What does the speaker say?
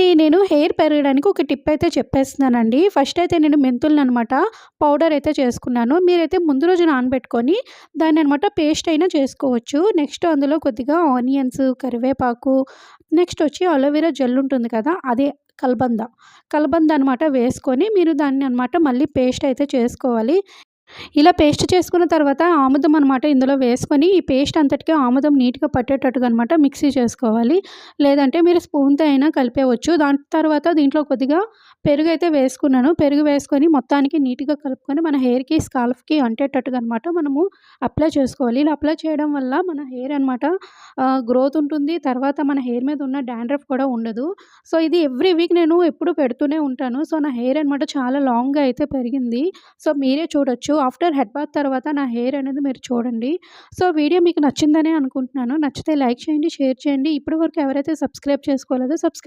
అండి నేను హెయిర్ పెరగడానికి ఒక టిప్ అయితే చెప్పేస్తున్నానండి. ఫస్ట్ అయితే నేను మెంతులను అనమాట పౌడర్ అయితే చేసుకున్నాను. మీరైతే ముందు రోజు నానబెట్టుకొని దాన్ని అనమాట పేస్ట్ అయినా చేసుకోవచ్చు. నెక్స్ట్ అందులో కొద్దిగా ఆనియన్స్ కరివేపాకు నెక్స్ట్ వచ్చి అలోవెరా జెల్ ఉంటుంది కదా అదే కలబంద. కలబంద అనమాట వేసుకొని మీరు దాన్ని అనమాట మళ్ళీ పేస్ట్ అయితే చేసుకోవాలి. ఇలా పేస్ట్ చేసుకున్న తర్వాత ఆముదం అనమాట ఇందులో వేసుకొని ఈ పేస్ట్ అంతటికీ ఆముదం నీట్గా పట్టేటట్టుగా అనమాట మిక్సీ చేసుకోవాలి. లేదంటే మీరు స్పూన్తో అయినా కలిపేవచ్చు. దాని తర్వాత దీంట్లో కొద్దిగా పెరుగు అయితే వేసుకున్నాను. పెరుగు వేసుకొని మొత్తానికి నీట్గా కలుపుకొని మన హెయిర్కి స్కాల్ఫ్కి అంటేటట్టుగా అనమాట మనము అప్లై చేసుకోవాలి. ఇలా అప్లై చేయడం వల్ల మన హెయిర్ అనమాట గ్రోత్ ఉంటుంది. తర్వాత మన హెయిర్ మీద ఉన్న డాండ్రఫ్ కూడా ఉండదు. సో ఇది ఎవ్రీ వీక్ నేను ఎప్పుడు పెడుతూనే ఉంటాను. సో నా హెయిర్ అనమాట చాలా లాంగ్గా అయితే పెరిగింది. సో మీరే చూడొచ్చు. ఆఫ్టర్ హెడ్ బాత్ తర్వాత నా హెయిర్ అనేది మీరు చూడండి. సో వీడియో మీకు నచ్చిందనే అనుకుంటున్నాను. నచ్చితే లైక్ చేయండి షేర్ చేయండి. ఇప్పటి వరకు ఎవరైతే సబ్స్క్రైబ్ చేసుకోలేదో సబ్స్క్రైబ్